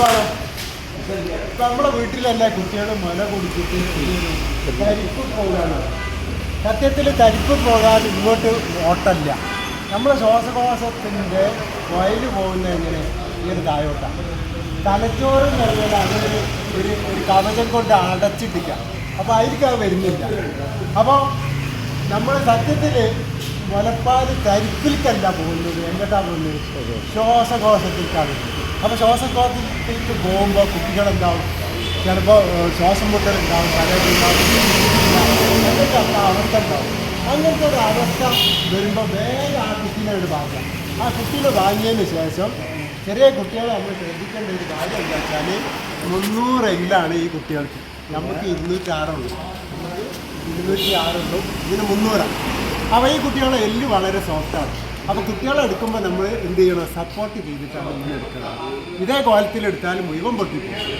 വേണം ഇപ്പൊ നമ്മുടെ വീട്ടിലല്ല കുട്ടികൾ മല കുടിച്ചിട്ട് തരിപ്പ് പോകാണ്. സത്യത്തിൽ തരിപ്പ് പോകാൻ ഇങ്ങോട്ട് ഓട്ടല്ല. നമ്മളെ ശ്വാസകോശത്തിന്റെ വയൽ പോകുന്ന എങ്ങനെ? ഈ ഒരു തായോട്ടാണ് തലച്ചോറ് അങ്ങനെ പറഞ്ഞാൽ ഒരു ഒരു കവചം കൊണ്ട് അടച്ചിട്ടിക്കാം അപ്പോൾ അതിലേക്ക് അത് വരുന്നില്ല. അപ്പോൾ നമ്മൾ സത്യത്തിൽ മുലപ്പാൽ തരിപ്പിലേക്കല്ല പോകുന്നത്. എങ്ങോട്ടാണ് പോകുന്നത്? ശ്വാസകോശത്തിലേക്കാണ് അപ്പോൾ ശ്വാസകോശത്തിലേക്ക് പോകുമ്പോൾ കുട്ടികളുണ്ടാവും ചിലപ്പോൾ ശ്വാസം മുട്ടലുണ്ടാവും തലയുണ്ടാവും എന്തൊക്കെ അവർക്കുണ്ടാവും. അങ്ങനത്തെ ഒരു അവസ്ഥ വരുമ്പോൾ വേഗം ആ കുട്ടീനെ ഒരു ഭാഗം ആ കുട്ടീനെ വാങ്ങിയതിന് ശേഷം ചെറിയ കുട്ടികളെ നമ്മൾ ശ്രദ്ധിക്കേണ്ട ഒരു കാര്യം എന്താ വെച്ചാൽ മുന്നൂറ് എല്ലാണ് ഈ കുട്ടികൾക്ക്. നമുക്ക് ഇരുന്നൂറ്റി ആറുള്ളൂ ഇരുന്നൂറ്റി ആറുള്ളൂ ഇതിന് മുന്നൂറാണ്. അപ്പോൾ ഈ കുട്ടികളെ എല്ല് വളരെ സോഫ്റ്റാണ് അപ്പോൾ കുട്ടികളെ എടുക്കുമ്പോൾ നമ്മൾ എന്ത് ചെയ്യണം? സപ്പോർട്ട് ചെയ്തിട്ടാണ് നമ്മൾ എടുക്കണം ഇതേ കോലത്തിൽ എടുത്താലും മുഴുവൻ പൊട്ടിപ്പോകും.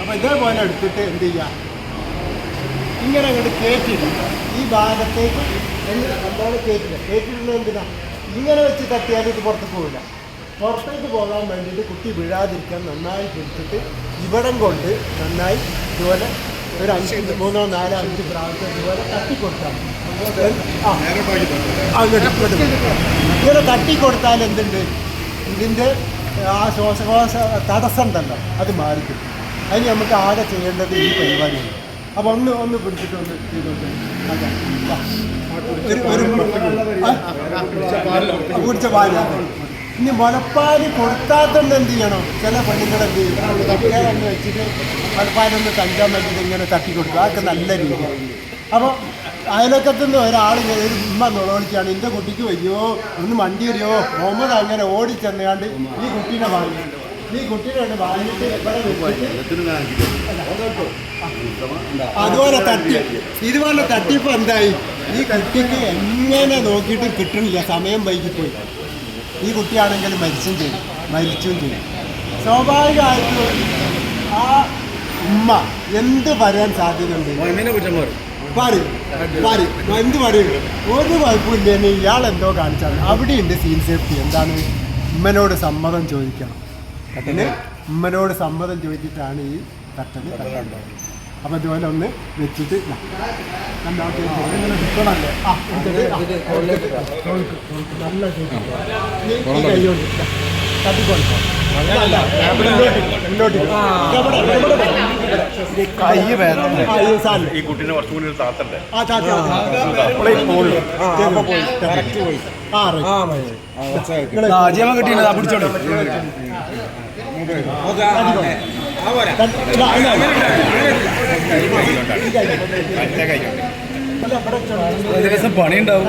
അപ്പോൾ ഇതേപോലെ എടുത്തിട്ട് എന്ത് ചെയ്യുക ഇങ്ങനെ അങ്ങോട്ട് കയറ്റിയിടുക ഈ ഭാഗത്തേക്ക് എന്താണ് കേട്ടില്ല കേട്ടിട്ടുള്ള എന്തിനാ? ഇങ്ങനെ വെച്ച് തട്ടിയാൽ ഇത് പുറത്ത് പോവില്ല. പുറത്തേക്ക് പോകാൻ വേണ്ടിയിട്ട് കുട്ടി വീഴാതിരിക്കാൻ നന്നായി പിടിച്ചിട്ട് ഇവിടം കൊണ്ട് നന്നായി ഇതുപോലെ ഒരു അഞ്ച് മൂന്നോ നാലോ അഞ്ച് പ്രാവശ്യം തട്ടിക്കൊടുത്താൽ അങ്ങോട്ട് തട്ടിക്കൊടുത്താൽ എന്തുണ്ട് ഇതിന്റെ ആ ശ്വാസകോശ തടസ്സം ഉണ്ടല്ലോ അത് മാറിക്കും അതിന് നമുക്ക് ആകെ ചെയ്യേണ്ടത് ഈ പരിപാടിയാണ് അപ്പോൾ ഒന്ന് ഒന്ന് പിടിച്ചിട്ട് ഒന്ന് ചെയ്തോട്ടെ. ഒരു പിടിച്ച പാലാണ് ഇനി മുലപ്പാൽ തന്നെ എന്ത് ചെയ്യണം? ചില പെണ്ണുങ്ങൾ എന്ത് ചെയ്യും? തട്ടിയാലൊന്ന് വെച്ചിട്ട് മുലപ്പാലൊന്ന് തഞ്ചാൻ വേണ്ടിയിട്ട് ഇങ്ങനെ തട്ടി കൊടുക്കും. അതൊക്കെ നല്ല രീതി അപ്പോൾ അയലക്കത്തു ഒരാൾ ഒരു ഉമ്മ നുളവിളിച്ചാണ് എന്റെ കുട്ടിക്ക് വയ്യോ? ഒന്ന് വണ്ടി വരുമോ മുഹമ്മദ് അങ്ങനെ ഓടി ഓടിച്ചെന്നാണ്ട് ഈ കുട്ടീനെ വാങ്ങി ഈ കുട്ടീനെ വാങ്ങിയിട്ട് അതുപോലെ തട്ടി ഇതുപോലെ തട്ടിപ്പ് എന്തായി? ഈ കുട്ടിക്ക് എങ്ങനെ നോക്കിയിട്ട് കിട്ടണില്ല. സമയം വൈകിപ്പോയി. ഈ കുട്ടിയാണെങ്കിൽ മരിച്ചും ചെയ്യും. മരിച്ചും ചെയ്യും. സ്വാഭാവികമായിട്ടും ആ ഉമ്മ എന്ത് പറയാൻ സാധ്യതയുണ്ട്? പറയും. പറയും എന്ത് പറയും? ഒരു കുഴപ്പമില്ല ഇയാൾ എന്തോ കാണിച്ചാൽ അവിടെയുണ്ട് സീൻ സേഫ്റ്റി എന്താണ്? ഉമ്മനോട് സമ്മതം ചോദിക്കണം. അതിന് ഉമ്മനോട് സമ്മതം ചോദിച്ചിട്ടാണ് ഈ തട്ടത് അപ്പം ഇതുപോലെ ഒന്ന് വെച്ചിട്ട്? ഇങ്ങനെ ആ നല്ല കൈ വേദന. ഈ. കുട്ടീനെ കുറച്ചും കൂടി താത്തണ്ടേ? കിട്ടിയില്ല. പിടിച്ചോളൂ. ഏകദേശം പണിയുണ്ടാവും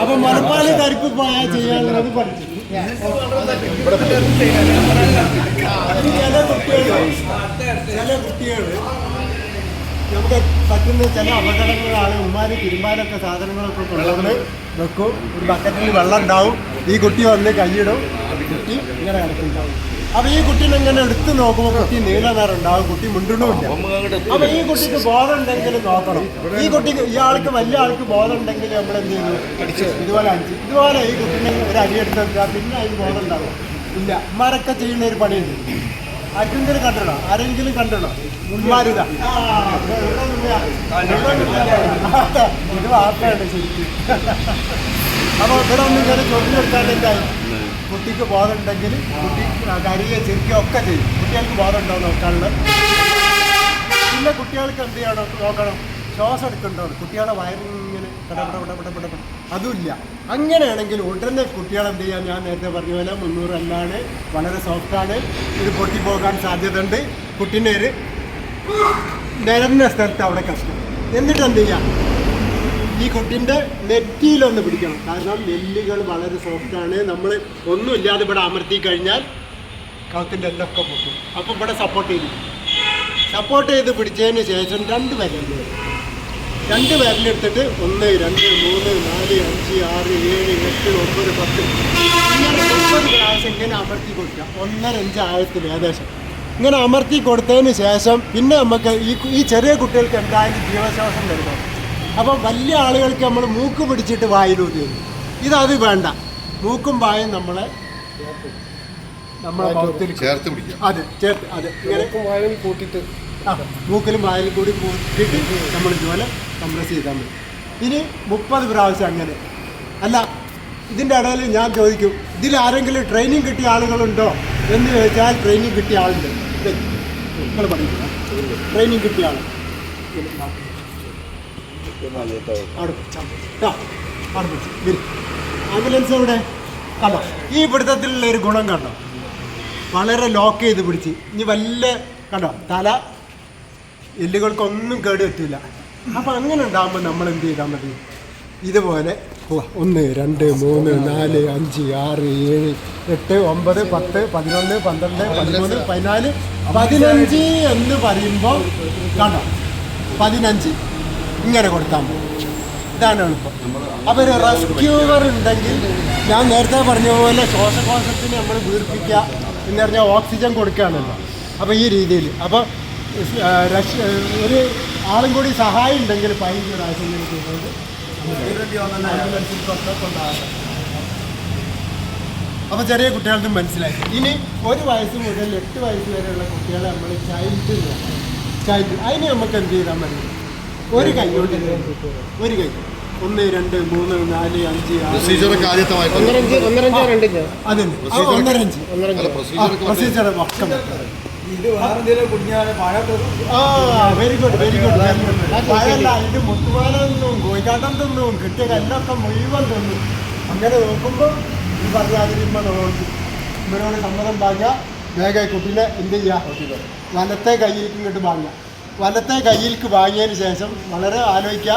അപ്പൊ മലപ്പാൽ തരിപ്പ് പോയാൽ ചെയ്യാനുള്ളത് പഠിച്ചു. ചില കുട്ടികൾ ചില കുട്ടികൾ നമുക്ക് പറ്റുന്ന ചില അപകടങ്ങളാണ് ഉമ്മാര് തിരുമാനൊക്കെ സാധനങ്ങളൊക്കെ കൊണ്ടുവന്ന് വെക്കും. ഒരു ബക്കറ്റിൽ വെള്ളം ഉണ്ടാവും. ഈ കുട്ടി വന്ന് കൈയിടും. കുട്ടി ഇങ്ങനെ കിടക്കുന്നുണ്ടാവും അപ്പൊ ഈ കുട്ടീനെ ഇങ്ങനെ എടുത്ത് നോക്കുമ്പോൾ കുട്ടി നീല നിറം ഉണ്ടാവും കുട്ടി മുണ്ടണമില്ല അപ്പൊ ഈ കുട്ടിക്ക് ബോധം ഉണ്ടെങ്കിൽ നോക്കണം. ഈ കുട്ടിക്ക് ഇയാൾക്ക് വലിയ ആൾക്ക് ബോധം ഉണ്ടെങ്കിൽ നമ്മൾ എന്ത് ചെയ്യുന്നു ഇതുപോലെ അഞ്ച് ഇതുപോലെ ഈ കുട്ടീനെ ഒരു അടി എടുത്ത് വെച്ചാൽ പിന്നെ അതിന് ബോധം ഉണ്ടാവും ഇല്ല. ഉമ്മാരൊക്കെ ചെയ്യുന്ന ഒരു പണിയുണ്ട്. ആർക്കെങ്കിലും കണ്ടണോ ആരെങ്കിലും കണ്ടണോ ആ, ഇവിടെ ഒന്നും ഇങ്ങനെ ചൊല്ലി കൊടുത്താൽ എന്തായി കുട്ടിക്ക് ബോധം ഉണ്ടെങ്കിൽ കുട്ടി കരിയെ ചിരിക്കുകയോ ഒക്കെ ചെയ്യും. കുട്ടികൾക്ക് ബോധം ഉണ്ടോ നോക്കാനുള്ള പിന്നെ കുട്ടികൾക്ക് എന്ത് ചെയ്യണം? നോക്കണം. ശ്വാസം എടുക്കണ്ടോ കുട്ടികളെ വയറിങ്ങനെ പടപടപടപടപട അതുമില്ല. അങ്ങനെയാണെങ്കിൽ ഉടനെ കുട്ടികളെ എന്ത് ചെയ്യാം? ഞാൻ നേരത്തെ പറഞ്ഞ പോലെ മുന്നൂറ് അല്ലാണ് വളരെ സോഫ്റ്റാണ് ഇത് പൊട്ടിപ്പോകാൻ സാധ്യതയുണ്ട്. കുട്ടീനെ ഒരു നിരന്ന സ്ഥലത്ത് അവിടെ കഷ്ടം. എന്നിട്ട് എന്ത് ചെയ്യാം? ഈ കുട്ടിന്റെ നെറ്റിയിലൊന്ന് പിടിക്കണം. കാരണം നെല്ലുകൾ വളരെ സോഫ്റ്റാണ് നമ്മൾ ഒന്നും ഇല്ലാതെ ഇവിടെ അമർത്തി കഴിഞ്ഞാൽ കൗത്തിന്റെ എല്ലൊക്കെ പൊട്ടും. അപ്പം ഇവിടെ സപ്പോർട്ട് ചെയ്തു. സപ്പോർട്ട് ചെയ്ത് പിടിച്ചതിന് ശേഷം രണ്ട് വിരലുണ്ട് രണ്ട് വിരലെടുത്തിട്ട് ഒന്ന് രണ്ട് മൂന്ന് നാല് അഞ്ച് ആറ് ഏഴ് എട്ട് ഒമ്പത് പത്ത്. ഇങ്ങനെ ഒമ്പത് പ്രാവശ്യം ഇങ്ങനെ അമർത്തി കൊടുക്കുക. ഒന്നര അഞ്ച് ആഴത്തിൽ ഏകദേശം. ഇങ്ങനെ അമർത്തി കൊടുത്തതിന് ശേഷം പിന്നെ നമുക്ക് ഈ ഈ ചെറിയ കുട്ടികൾക്ക് എന്തായാലും ജീവശ്വാസം വരുന്നത് അപ്പം വലിയ ആളുകൾക്ക് നമ്മൾ മൂക്ക് പിടിച്ചിട്ട് വായിലൂതി ഇതത് വേണ്ട. മൂക്കും വായും നമ്മളെ നമ്മളെ മൗത്തിൽ ചേർത്ത് പിടിക്കുക അതെ ചേർത്ത് അതെ. ഇങ്ങനെ വായും കൂട്ടിയിട്ട് ആ മൂക്കിലും വായിലും കൂടി കൂട്ടിയിട്ട് നമ്മൾ ഇതുപോലെ കംപ്രസ് ചെയ്താൽ മതി. ഇനി മുപ്പത് പ്രാവശ്യം അങ്ങനെ. അല്ല ഇതിന്റെ ഇടയിൽ ഞാൻ ചോദിക്കും ഇതിൽ ആരെങ്കിലും ട്രെയിനിങ് കിട്ടിയ ആളുകളുണ്ടോ? എന്ന് ചോദിച്ചാൽ ട്രെയിനിങ് കിട്ടിയ ആളുണ്ട്. ട്രെയിനിങ് കിട്ടിയാണ്. ആംബുലൻസ് എവിടെ? കണ്ടോ? ഈ പിടുത്തത്തിലുള്ള ഒരു ഗുണം കണ്ടോ? വളരെ ലോക്ക് ചെയ്ത് പിടിച്ച്. ഇനി വല്ല കണ്ടോ? തല എല്ലുകൾക്കൊന്നും കേട് പറ്റില്ല. അപ്പം അങ്ങനെ ഉണ്ടാകുമ്പോൾ നമ്മൾ എന്ത് ചെയ്താൽ മതി? ഇതുപോലെ ഒന്ന് രണ്ട് മൂന്ന് നാല് അഞ്ച് ആറ് ഏഴ് എട്ട് ഒമ്പത് പത്ത് പതിനൊന്ന് പന്ത്രണ്ട് പതിമൂന്ന് പതിനാല് പതിനഞ്ച് എന്ന് പറയുമ്പോൾ കണ്ടോ പതിനഞ്ച്. ഇങ്ങനെ കൊടുത്താൽ മതി. ഇതാണ് എളുപ്പം. അപ്പോൾ ഒരു റെസ്ക്യൂവർ ഉണ്ടെങ്കിൽ ഞാൻ നേരത്തെ പറഞ്ഞ പോലെ ശ്വാസകോശത്തിന് നമ്മൾ വീർപ്പിക്കുക എന്ന് പറഞ്ഞാൽ ഓക്സിജൻ കൊടുക്കുകയാണല്ലോ. അപ്പോൾ ഈ രീതിയിൽ. അപ്പോൾ ഒരു ആളും കൂടി സഹായം ഉണ്ടെങ്കിൽ പതിനഞ്ച് പ്രാവശ്യം കൊണ്ടാകാം അപ്പോൾ ചെറിയ കുട്ടികൾക്കും മനസ്സിലായി. ഇനി ഒരു വയസ്സ് മുതൽ എട്ട് വയസ്സ് വരെയുള്ള കുട്ടികളെ നമ്മൾ ചൈൽഡ് ചൈൽഡ് അതിന് നമുക്ക് എന്ത് ചെയ്താൽ മതി? ഒരു കൈ കൊണ്ട് ഒരു കൈ. ഒന്ന് രണ്ട് മൂന്ന് നാല് അഞ്ച് പ്രൊസീജിയർ ആ വെരി ഗുഡ് വെരി ഗുഡ് മഴയല്ല ഇത് മുത്തുമാല തിന്നും കോഴിക്കാട്ടം തിന്നും കിട്ടിയ കല്ലൊക്കെ മുഴുവൻ തിന്നും. അങ്ങനെ നോക്കുമ്പോൾ ഈ പറഞ്ഞ ഇമ്മ നോക്കി ഇവരോട് സമ്മതം പാഞ്ഞ വേഗം കുട്ടീനെ എന്ത് ചെയ്യുക വലത്തെ കയ്യിലേക്ക് ഇങ്ങോട്ട് വാങ്ങുക വലത്തെ കയ്യിലേക്ക് വാങ്ങിയതിന് ശേഷം വളരെ ആലോചിക്കുക.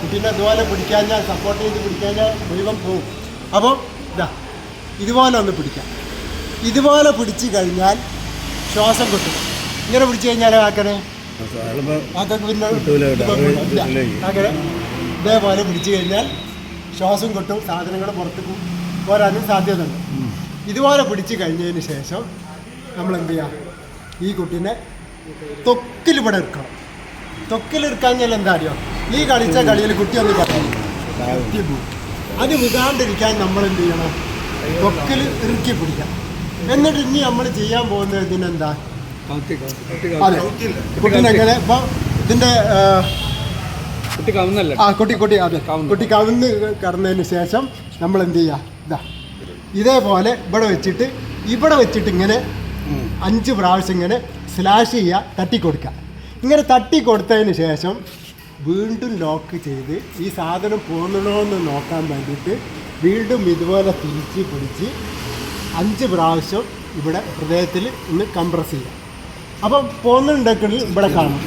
കുട്ടീനെ ഇതുപോലെ ഞാൻ സപ്പോർട്ട് ചെയ്ത് പിടിക്കാൻ ഞാൻ മുഴുവൻ പോകും അപ്പോൾ ഇതാ ഇതുപോലെ ഒന്ന് പിടിക്കാം. ഇതുപോലെ പിടിച്ചു കഴിഞ്ഞാൽ ശ്വാസം കിട്ടും. ഇങ്ങനെ പിടിച്ചു കഴിഞ്ഞാൽ ആക്കണേ അതൊക്കെ പിന്നെ. അങ്ങനെ ഇതേപോലെ പിടിച്ചു കഴിഞ്ഞാൽ ശ്വാസം കിട്ടും സാധനങ്ങൾ പുറത്ത് പോരാനും സാധ്യതയുണ്ട്. ഇതുപോലെ പിടിച്ചു കഴിഞ്ഞതിന് ശേഷം നമ്മൾ എന്ത് ചെയ്യാം ഈ കുട്ടീനെ തൊക്കിൽ ഇവിടെ എടുക്കണം തൊക്കിൽ എടുക്കാഞ്ഞാൽ എന്താ അറിയോ? ഈ കളിച്ച കളിയിൽ കുട്ടി ഒന്ന് പോവും. അത് വിടാണ്ടിരിക്കാൻ നമ്മൾ എന്ത് ചെയ്യണം? തൊക്കിൽ ഇറുക്കി പിടിക്കാം. എന്നിട്ട് ഇനി നമ്മൾ ചെയ്യാൻ പോകുന്നത് ഇതിനെന്താ? അതെ. കുട്ടീനെങ്ങനെ ഇപ്പോൾ ഇതിന്റെ കുട്ടി കവുന്നല്ല? ആ കുട്ടി കുട്ടി അതെ. കുട്ടി കവന്ന്. കടന്നതിന് ശേഷം നമ്മൾ എന്ത് ചെയ്യുക ഇതാ ഇതേപോലെ ഇവിടെ വെച്ചിട്ട് ഇവിടെ വെച്ചിട്ട് ഇങ്ങനെ അഞ്ച് പ്രാവശ്യം ഇങ്ങനെ സ്ലാഷ് ചെയ്യുക തട്ടിക്കൊടുക്കുക. ഇങ്ങനെ തട്ടി കൊടുത്തതിന് ശേഷം വീണ്ടും ലോക്ക് ചെയ്ത് ഈ സാധനം പോകണോന്ന് നോക്കാൻ വേണ്ടിയിട്ട് വീണ്ടും ഇതുപോലെ തിരിച്ച് പിടിച്ച് അഞ്ച് പ്രാവശ്യം ഇവിടെ ഹൃദയത്തിൽ ഒന്ന് കംപ്രസ് ചെയ്യുക. അപ്പം പോകുന്നുണ്ടെങ്കിൽ ഇവിടെ കാണും.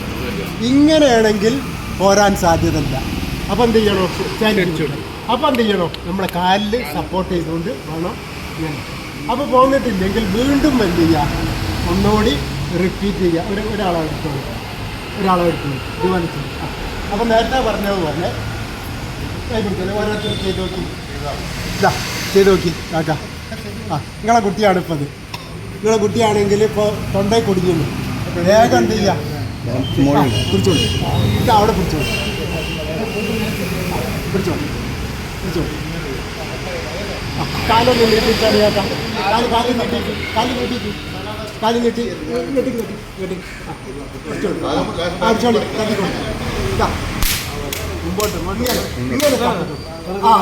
ഇങ്ങനെയാണെങ്കിൽ പോരാൻ സാധ്യതയില്ല. അപ്പം എന്ത് ചെയ്യണോ? അപ്പം എന്ത് ചെയ്യണോ? നമ്മുടെ കാലിൽ സപ്പോർട്ട് ചെയ്തുകൊണ്ട് വേണം അപ്പോൾ പോന്നിട്ടില്ലെങ്കിൽ വീണ്ടും എന്ത് ചെയ്യുക? ഒന്നുകൂടി റിപ്പീറ്റ് ചെയ്യുക. ഒരു ഒരാളെ എടുത്തോളൂ. ഒരാളെ എടുത്തോളൂ. ഇതുപോലെ ചെയ്യും അപ്പോൾ നേരത്തെ പറഞ്ഞതുപോലെ പോലെ ചെയ്ത് നോക്കി. ഇതാ കാക്ക. ആ നിങ്ങളെ കുട്ടിയാണ് ഇപ്പോൾ അത് നിങ്ങളെ കുട്ടിയാണെങ്കിൽ ഇപ്പോൾ തൊണ്ടയിൽ കുടുങ്ങിയിരുന്നു വേഗം എന്ത് ചെയ്യുക? പിടിച്ചോളൂ ഇത് അവിടെ പിടിച്ചോളൂ പിടിച്ചോളൂ പിടിച്ചോളൂ കാലൊന്നും കാലൊന്ന് ചേട്ടാ കാൽ കാൽ നീട്ടി കാൽ കാലി കാൽ നീട്ടി നീട്ടി നീട്ടി നീട്ടി ആ പിടിച്ചോളൂ ആ മുമ്പോട്ട്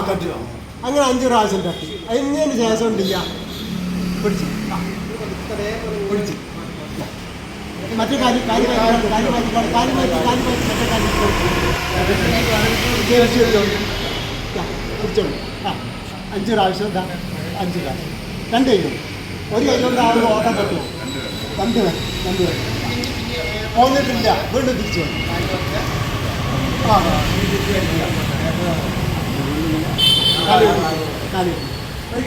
തട്ടി. അങ്ങനെ അഞ്ച് പ്രാവശ്യം തട്ടി. അതിന് ശേഷം ഉണ്ടില്ല പിടിച്ചു. പിടിച്ച്. പിടിച്ച്. മറ്റേ കാര്യം കാര്യം കാര്യം കാര്യം കാര്യം കാര്യം കാര്യം പിടിച്ചോളൂ ആ അഞ്ച് പ്രാവശ്യം എന്താ അഞ്ച് പ്രാവശ്യം. രണ്ട് കൈ ഒരു കൈ കൊണ്ട് ആളുകൾ ഓട്ടം പറ്റുമോ രണ്ട് പേർ രണ്ട് പേർ പോന്നിട്ടില്ല വീണ്ടും തിരിച്ചു വന്നു. ആ കാലി കാലി. ഒരു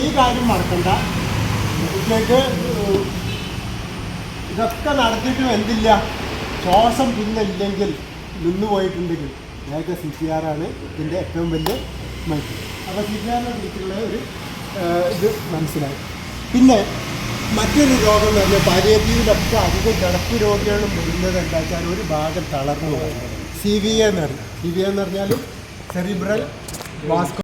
ഈ കാര്യം മറക്കണ്ട. കുട്ടികൾക്ക് ഇതൊക്കെ നടത്തിയിട്ടും എന്തില്ല. ശ്വാസം പിന്നെ ഇല്ലെങ്കിൽ നിന്ന് പോയിട്ടുണ്ടെങ്കിൽ വേഗം സി പി ആറാണ് ഇതിന്റെ ഏറ്റവും വലിയ മൈക്ക് അപ്പോൾ സി പി ആറിനെ കുറിച്ചുള്ള ഒരു ഇത് മനസ്സിലായി. പിന്നെ മറ്റൊരു രോഗം എന്ന് പറഞ്ഞാൽ പാലിയേറ്റീവിലൊക്കെ അധികം കിടപ്പ് രോഗികളും വരുന്നത് എന്താ വെച്ചാൽ ഒരു ഭാഗം തളർന്നു പോകുന്നത് സി വി എന്ന് പറഞ്ഞാൽ സി വി എന്ന് പറഞ്ഞാൽ സെറിബ്രൽ വാസ്കോ